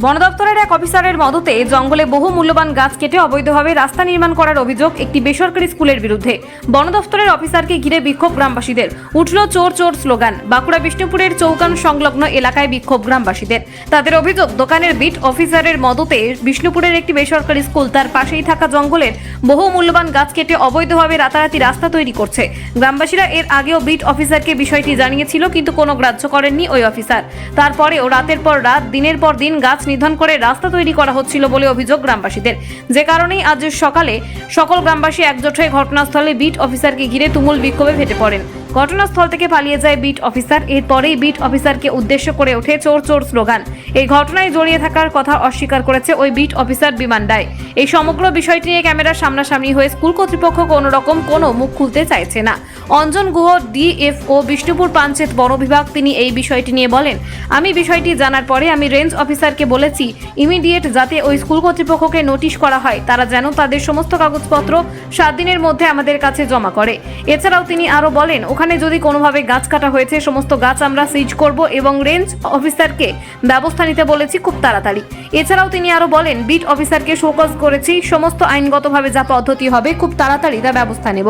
বন দপ্তরের এক অফিসারের মদতে জঙ্গলে বহু মূল্যবান গাছ কেটে অবৈধভাবে রাস্তা নির্মাণ করার অভিযোগ একটি বেসরকারি স্কুলের বিরুদ্ধে। বন দপ্তরের অফিসারকে ঘিরে বিক্ষোভ গ্রামবাসীদের। উঠল চোর চোর স্লোগান, বাঁকুড়া বিষ্ণুপুরের চৌকান সংলগ্ন এলাকায় বিক্ষোভ গ্রামবাসীদের। তাদের অভিযোগ, দোকানের বিট অফিসারের মদতে বিষ্ণুপুরের একটি বেসরকারি স্কুল তার পাশেই থাকা জঙ্গলের বহু মূল্যবান গাছ কেটে অবৈধভাবে রাতারাতি রাস্তা তৈরি করছে। গ্রামবাসীরা এর আগেও বিট অফিসারকে বিষয়টি জানিয়েছিল, কিন্তু কোনো গ্রাহ্য করেননি ওই অফিসার। তারপরেও রাতের পর রাত, দিনের পর দিন গাছ নিধন করে রাস্তা তৈরি করা হচ্ছিল বলে অভিযোগ গ্রামবাসীদের। যে কারণেই আজ সকালে সকল গ্রামবাসী একজোট হয়ে ঘটনাস্থলে বিট অফিসারকে ঘিরে তুমুল বিক্ষোভে ফেটে পড়েন। ঘটনাস্থল থেকে পালিয়ে যায় বিট অফিসার। এরপরেই বিট অফিসারকে উদ্দেশ্য করে ওঠে চোর চোর স্লোগান। এই ঘটনায় জড়িয়ে থাকার কথা অস্বীকার করেছে ওই বিট অফিসার বিমান রায় এই সমগ্র বিষয়টি নিয়ে ক্যামেরার সামনাসামনি হয়ে স্কুল কর্তৃপক্ষ কোনো রকম কোনো মুখ খুলতে চাইছে না। অঞ্জন গুহ, ডিএফও, বিষ্ণুপুর পাঞ্চেত বন বিভাগ, তিনি এই বিষয়টি নিয়ে বলেন, আমি বিষয়টি জানার পরে আমি রেঞ্জ অফিসারকে বলেছি, ইমিডিয়েট যাতে ওই স্কুল কর্তৃপক্ষকে নোটিশ করা হয়, তারা যেন তাদের সমস্ত কাগজপত্র সাত দিনের মধ্যে আমাদের কাছে জমা করে। এছাড়াও তিনি আরও বলেন, ওখানে যদি কোনোভাবে গাছ কাটা হয়েছে সমস্ত গাছ আমরা সিজ করব এবং রেঞ্জ অফিসারকে ব্যবস্থা নিতে বলেছি খুব তাড়াতাড়ি। এছাড়াও তিনি আরও বলেন বিট অফিসারকে শোকজ করেছি সমস্ত আইনগতভাবে যা পদ্ধতি হবে খুব তাড়াতাড়ি তা ব্যবস্থা নেব।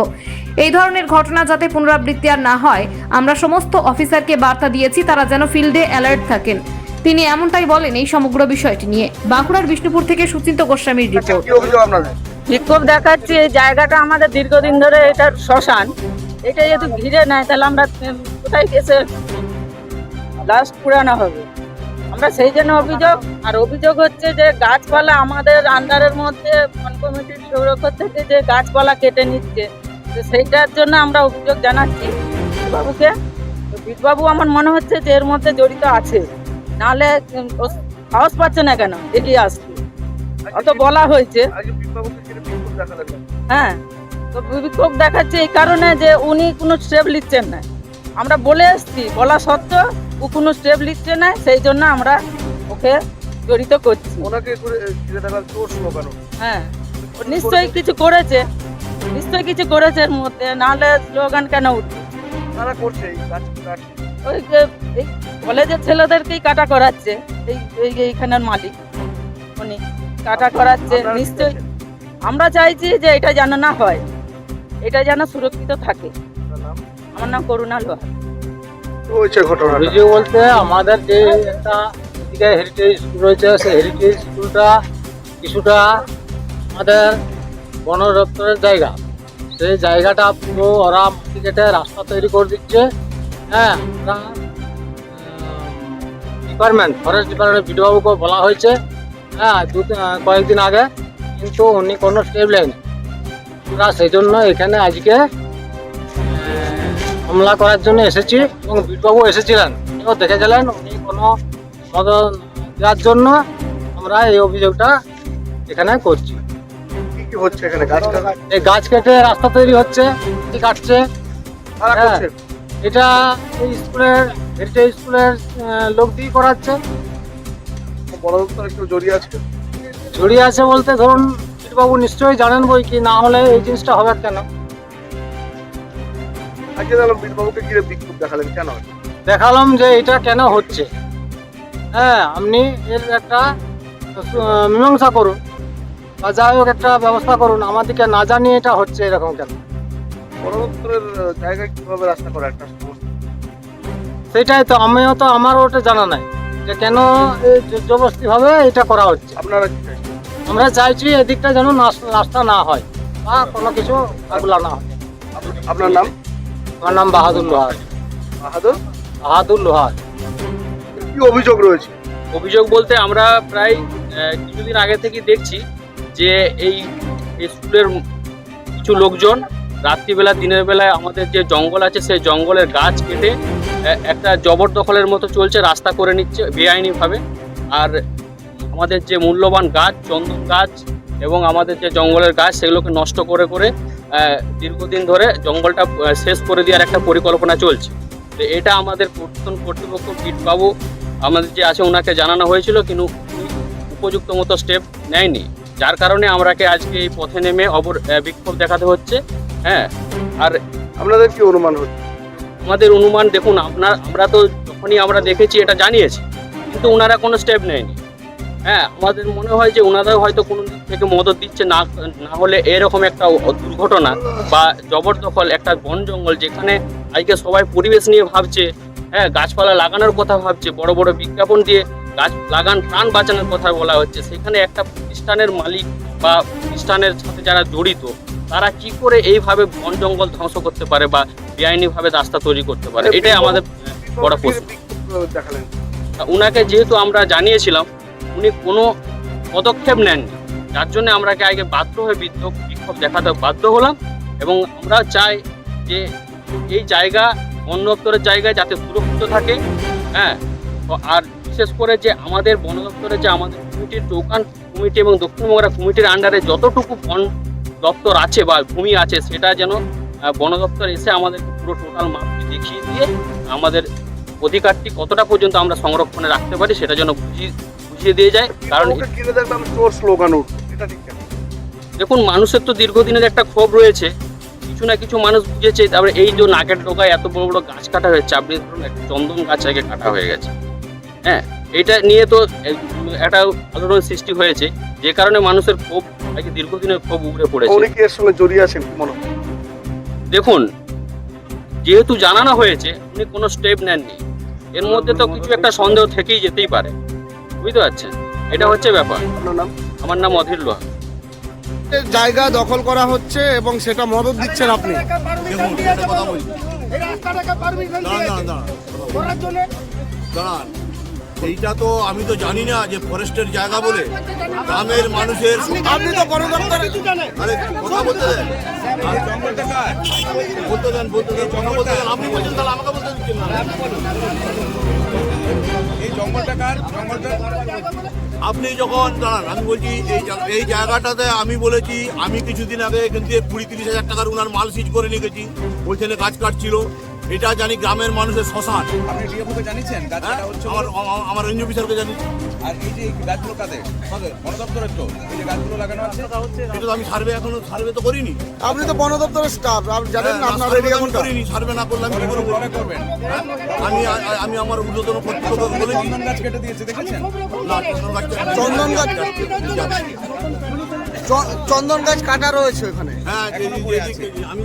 এই ধরনের ঘটনা যাতে পুনরাবৃত্তি আর না হয় আমরা সমস্ত অফিসারকে বার্তা দিয়েছি তারা যেন ফিল্ডে অ্যালার্ট থাকেন। তিনি এমনটাই বলেন এই সমগ্র বিষয়টি নিয়ে। বাঁকুড়ার বিষ্ণুপুর থেকে সুচিন্ত গোস্বামীর রিপোর্ট। কি অভিযোগ আপনাদের? বিক্ষোভ দেখাচ্ছি এই জায়গাটা আমাদের দীর্ঘদিন ধরে এটা শ্মশান। এটা যেহেতু ঘিরে নেয় তাহলে আমরা কোথায় এসে লাস্ট পুরানো হবে। আমরা সেই জন্য অভিযোগ আর অভিযোগ হচ্ছে যে গাছপালা আমাদের আন্ডারের মধ্যে বন কমিটির সৌরক্ষ থেকে যে গাছপালা কেটে নিচ্ছে তো সেইটার জন্য আমরা অভিযোগ জানাচ্ছি বাবুকে বিটবাবু আমার মনে হচ্ছে যে এর মধ্যে জড়িত আছে। নাহলে সাহস পাচ্ছে না কেন? এগিয়ে আসছে অত বলা হয়েছে? হ্যাঁ। তো বিক্ষোভ দেখাচ্ছে এই কারণে যে উনি কোনো স্টেপ নিচ্ছেন না। আমরা বলে এসছি বলা সত্ত্বেও ও কোনো স্টেপ নিচ্ছে না সেই জন্য আমরা ওকে জড়িত করছি। ওনাকে হ্যাঁ নিশ্চয়ই কিছু করেছে নিশ্চয়ই কিছু করেছে এর মধ্যে নাহলে স্লোগান কেন তারা করছে কাট ওই যে এই কলেজের ছেলেদেরকেই কাটা করাচ্ছে এই এই এইখানের মালিক উনি। কাটা করাচ্ছে নিশ্চয়ই। আমরা চাইছি যে এটা যেন না হয়। এটা যেন সুরক্ষিত থাকে। আমার নাম করুণা লোহা। হয়েছে ঘটনাটা? অভিযোগ বলতে আমাদের যে একটা এদিকে হেরিটেজ স্কুল রয়েছে সেই হেরিটেজ স্কুলটা কিছুটা আমাদের বন দপ্তরের জায়গা। সেই জায়গাটা পুরো ওরা মাটি কেটে রাস্তা তৈরি করে দিচ্ছে। হ্যাঁ ডিপার্টমেন্ট ফরেস্ট ডিপার্টমেন্ট বিডিওবাবুকে বলা হয়েছে। হ্যাঁ দু কয়েকদিন আগে। কিন্তু উনি কোনো স্টেপ নেন আমরা সেই জন্য এখানে আজকে হামলা করার জন্য এসেছি এবং বিটবাবু এসেছিলেন। উনিও দেখে গেলেন উনি কোনো মদন দেওয়ার জন্য আমরা এই অভিযোগটা এখানে করছি। হচ্ছে এখানে? গাছ এই গাছ কেটে রাস্তা তৈরি হচ্ছে কাটছে। হ্যাঁ। এটা এই স্কুলের হেরিটেজ স্কুলের লোক দিয়ে করাচ্ছে। বড় কেউ জড়িয়ে আছে। জড়িয়ে আছে বলতে ধরুন বিটবাবু নিশ্চয়ই জানেন বই কি? না হলে এই জিনিসটা হবে কেন? আজকে দেখলাম বীরবাবুকে ঘিরে বিক্ষোভ দেখালেন? কেন? দেখালাম যে এটা কেন হচ্ছে। হ্যাঁ আপনি এর একটা মীমাংসা করুন। বা যাই হোক একটা ব্যবস্থা করুন। আমাদেরকে না জানিয়ে এটা হচ্ছে এরকম কেন? জায়গায় কীভাবে রাস্তা করা একটা সেটাই তো আমিও তো আমারও ওটা জানা নাই যে কেন এই জোর জবরদস্তি ভাবে এটা করা হচ্ছে। আপনারা আমরা চাইছি এদিকটা যেন রাস্তা না হয় বা কোনো কিছু আগলা না হয়। আপনার নাম? আমার নাম বাহাদুর লোহার। বাহাদুর? বাহাদুর লোহার। কি অভিযোগ রয়েছে? অভিযোগ বলতে আমরা প্রায় কিছুদিন আগে থেকে দেখছি যে এই এই স্কুলের কিছু লোকজন রাত্রিবেলা দিনের বেলায় আমাদের যে জঙ্গল আছে সেই জঙ্গলের গাছ কেটে একটা জবরদখলের মতো চলছে রাস্তা করে নিচ্ছে বেআইনিভাবে। আর আমাদের যে মূল্যবান গাছ চন্দন গাছ এবং আমাদের যে জঙ্গলের গাছ সেগুলোকে নষ্ট করে করে দীর্ঘদিন ধরে জঙ্গলটা শেষ করে দেওয়ার একটা পরিকল্পনা চলছে। তো এটা আমাদের পর্যটন কর্তৃপক্ষ বিটবাবু আমাদের যে আছে ওনাকে জানানো হয়েছিল কিন্তু উপযুক্ত মতো স্টেপ নেয়নি। যার কারণে আমরাকে আজকে এই পথে নেমে অবর বিক্ষোভ দেখাতে হচ্ছে হ্যাঁ? আর আপনাদের কি অনুমান হচ্ছে? আমাদের অনুমান দেখুন আপনার আমরা তো যখনই আমরা দেখেছি এটা জানিয়েছি কিন্তু ওনারা কোনো স্টেপ নেয়নি। হ্যাঁ আমাদের মনে হয় যে ওনারা হয়তো কোনো দিক থেকে মদত দিচ্ছে না না হলে এরকম একটা দুর্ঘটনা বা জবরদখল একটা বন জঙ্গল যেখানে আজকে সবাই পরিবেশ নিয়ে ভাবছে হ্যাঁ গাছপালা লাগানোর কথা ভাবছে বড় বড় বিজ্ঞাপন দিয়ে গাছ লাগান প্রাণ বাঁচানোর কথা বলা হচ্ছে। সেখানে একটা প্রতিষ্ঠানের মালিক বা প্রতিষ্ঠানের সাথে যারা জড়িত তারা কি করে এইভাবে বন জঙ্গল ধ্বংস করতে পারে বা বেআইনিভাবে রাস্তা তৈরি করতে পারে? এটাই আমাদের বড় প্রশ্ন। উনাকে যেহেতু আমরা জানিয়েছিলাম উনি কোনো পদক্ষেপ নেননি। যার জন্য আমরা আগে বাধ্য হয়ে বিক্ষোভ বিক্ষোভ দেখাতে বাধ্য হলাম এবং আমরা চাই যে এই জায়গা বন দপ্তরের জায়গায় যাতে সুরক্ষিত থাকে হ্যাঁ? আর বিশেষ করে যে আমাদের বন দপ্তরে যে আমাদের কমিটির চৌকান কমিটি এবং দক্ষিণবঙ্গের কমিটির আন্ডারে যতটুকু বন দপ্তর আছে বা ভূমি আছে, সেটা যেন বন দপ্তর এসে আমাদের পুরো টোটাল মাপটি দেখিয়ে দিয়ে আমাদের অধিকারটি কতটা পর্যন্ত আমরা সংরক্ষণে রাখতে পারি, সেটা যেন বুঝিয়ে বুঝিয়ে দিয়ে যায় কারণ ওকে দেখলাম চোর স্লোগান উঠল এটা ঠিক দেখুন মানুষের তো দীর্ঘদিনের একটা ক্ষোভ রয়েছে কিছু না কিছু মানুষ বুঝেছে তারপরে এই যে নাকের ডোকায় এত বড় বড় গাছ কাটা হয়েছে আপনি ধরুন একটা চন্দন গাছ আগে কাটা হয়ে গেছে। হ্যাঁ এটা নিয়ে তো একটা আলোড়ন সৃষ্টি হয়েছে যে কারণে মানুষের ক্ষোভ আজকে দীর্ঘদিনের ক্ষোভ উগড়ে পড়েছে। উনি কি এর সঙ্গে জড়িয়ে আছেন? মনে দেখুন যেহেতু জানানো হয়েছে উনি কোনো স্টেপ নেননি এর মধ্যে তো কিছু একটা সন্দেহ থেকেই যেতেই পারে। বুঝতে পারছেন? এটা হচ্ছে ব্যাপার। নাম আমার নাম অধীর লোহা। জায়গা দখল করা হচ্ছে এবং সেটা মদত দিচ্ছেন আপনি। দাঁড়ান এইটা তো আমি তো জানি না যে ফরেস্টের জায়গা বলে গ্রামের মানুষের আপনি তো দপ্তরে আরে কথা বলতে দেন বলতে দেন বলতে দেন কথা বলতে দেন। আপনি বলছেন তাহলে আমাকে বলতে দিচ্ছেন না। আপনি যখন দাঁড়ান আমি বলছি এই এই জায়গাটাতে আমি বলেছি আমি কিছুদিন আগে এখান থেকে কুড়ি তিরিশ হাজার টাকার উনার মাল সিজ করে নিয়ে গেছি। ওইখানে গাছ কাটছিল। এটা জানি গ্রামের মানুষের শ্মশান। আপনি জানিয়েছেন? হ্যাঁ? আমার আমার- অঞ্জু বিচারকে অফিসারকে জানি আর এই যে গাছগুলো কাদের? বন দপ্তরের তো। এই যে গাছগুলো লাগানো আছে। এটা তো আমি সার্ভে এখনও সার্ভে তো করিনি। আপনি তো বন দপ্তরের স্টাফ আপনি জানেন না হ্যাঁ, আপনার এরিয়া কোনটা? করিনি সার্ভে না করলে আমি কি করে কবে করবেন। হ্যাঁ? আমি আমি আমার ঊর্ধ্বতন কর্তৃপক্ষকে বলেছি চন্দন গাছ কেটে দিয়েছে দেখেছেন? না, চন্দন গাছটা- চন্দন গাছ চন্দন গাছ কাটা রয়েছে ওখানে। হ্যাঁ যে- এখনও যে- পড়ে যে- আছে। যে- আমি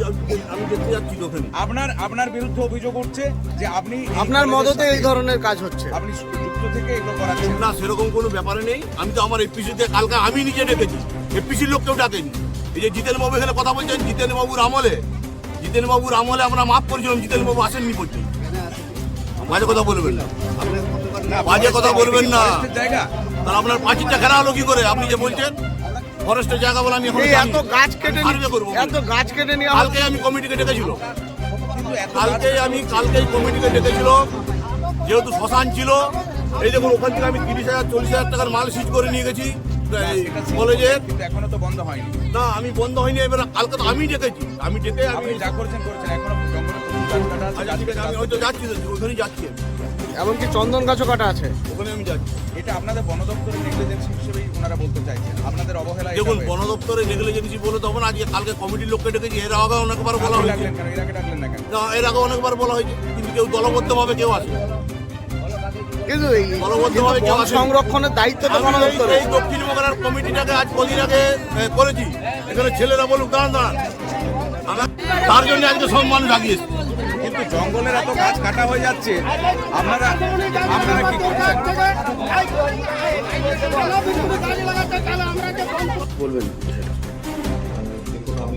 আমি দেখতে যাচ্ছি তো ওখানে। আপনার আপনার বিরুদ্ধে অভিযোগ উঠছে যে আপনি আপনার মদতে এই ধরনের কাজ হচ্ছে। আপনি যুক্ত থেকে এগুলো করাচ্ছেন না সেরকম কোনো ব্যাপারে নেই। আমি তো আমার এপিসিতে কালকে আমি নিজে ডেকেছি। এপিসির লোক কেউ ডাকেনি। এই যে জিতেন বাবু এখানে কথা বলছেন জিতেন বাবুর আমলে। জিতেন বাবুর আমলে আমরা মাফ করেছিলাম জিতেন বাবু আসেননি পর্যন্ত। বাজে কথা বলবেন না। বাজে কথা বলবেন না। তাহলে আপনার পাঁচিরটা খেলা হলো কি করে? আপনি যে বলছেন ফরেস্টের জায়গা বলে আমি এত গাছ কেটে সার্ভে করব এত গাছ কেটে নিয়ে কালকে আমি কমিটিকে ডেকেছিল। কিন্তু কালকে আমি কালকেই কমিটিকে ডেকেছিল। যেহেতু শ্মশান ছিল এই দেখুন ওখান থেকে আমি তিরিশ হাজার চল্লিশ হাজার টাকার মাল সিজ করে নিয়ে গেছি। কলেজে। কিন্তু এখনও তো বন্ধ হয়নি। না আমি বন্ধ হয়নি এবার কালকে তো আমি ডেকেছি। আমি ডেকে আমি আপনি যা করছেন করছেন। এখনও আচ্ছা, আমি হয়তো যাচ্ছি ওখানেই যাচ্ছি এমনকি চন্দন গাছও কাটা আছে। ওখানে আমি যাচ্ছি। এটা আপনাদের বন দপ্তরের নেগলিজেন্সি হিসেবেই ওনারা বলতে চাইছেন। আপনাদের অবহেলা দেখুন। বন দপ্তরে নেগলিজেন্সি বলে তখন আজকে কালকে কমিটির লোককে ডেকেছি এর আগে অনেকবার বলা হয়েছে। এর আগে না না এর আগে অনেকবার বলা হয়েছে কিন্তু কেউ দলবদ্ধভাবে কেউ আসে কিন্তু। সংরক্ষণের দায়িত্ব তো বন আমি এই- দক্ষিণ মগরার কমিটিটাকে আজ কদিন আগে করেছি। এখানে ছেলেরা বলুক দাঁড়ান দাঁড়ান। আমার- তার জন্য আজকে সব মানুষ আগিয়েছে কিন্তু জঙ্গলের এত গাছ কাটা হয়ে যাচ্ছে আপনারা আপনারা কি করছেন? দেখুন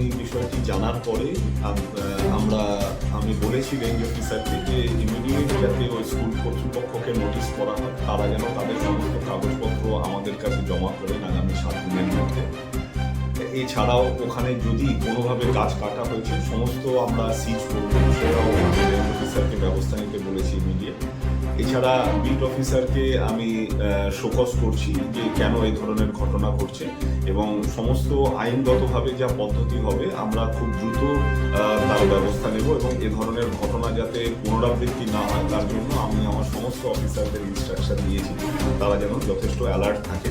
আমি বিষয়টি জানার পরে আমরা, আমি বলেছি রেঞ্জ অফিসারকে যে ইমিডিয়েট যাতে ওই স্কুল কর্তৃপক্ষকে নোটিশ করা হয়, তারা যেন তাদের সমস্ত কাগজপত্র আমাদের কাছে জমা করেন আগামী সাত দিনের মধ্যে। এছাড়াও ওখানে যদি কোনোভাবে গাছ কাটা হয়েছে, সমস্ত আমরা সিজ করব, সেটাও অফিসারকে ব্যবস্থা নিতে বলেছি ইমিডিয়েট এছাড়া বিট অফিসারকে আমি শোকস করছি যে কেন এই ধরনের ঘটনা ঘটছে এবং সমস্ত আইনগতভাবে যা পদ্ধতি হবে, আমরা খুব দ্রুত তার ব্যবস্থা নেব এবং এ ধরনের ঘটনা যাতে পুনরাবৃত্তি না হয়, তার জন্য আমি আমার সমস্ত অফিসারদের ইনস্ট্রাকশন দিয়েছি তারা যেন যথেষ্ট অ্যালার্ট থাকে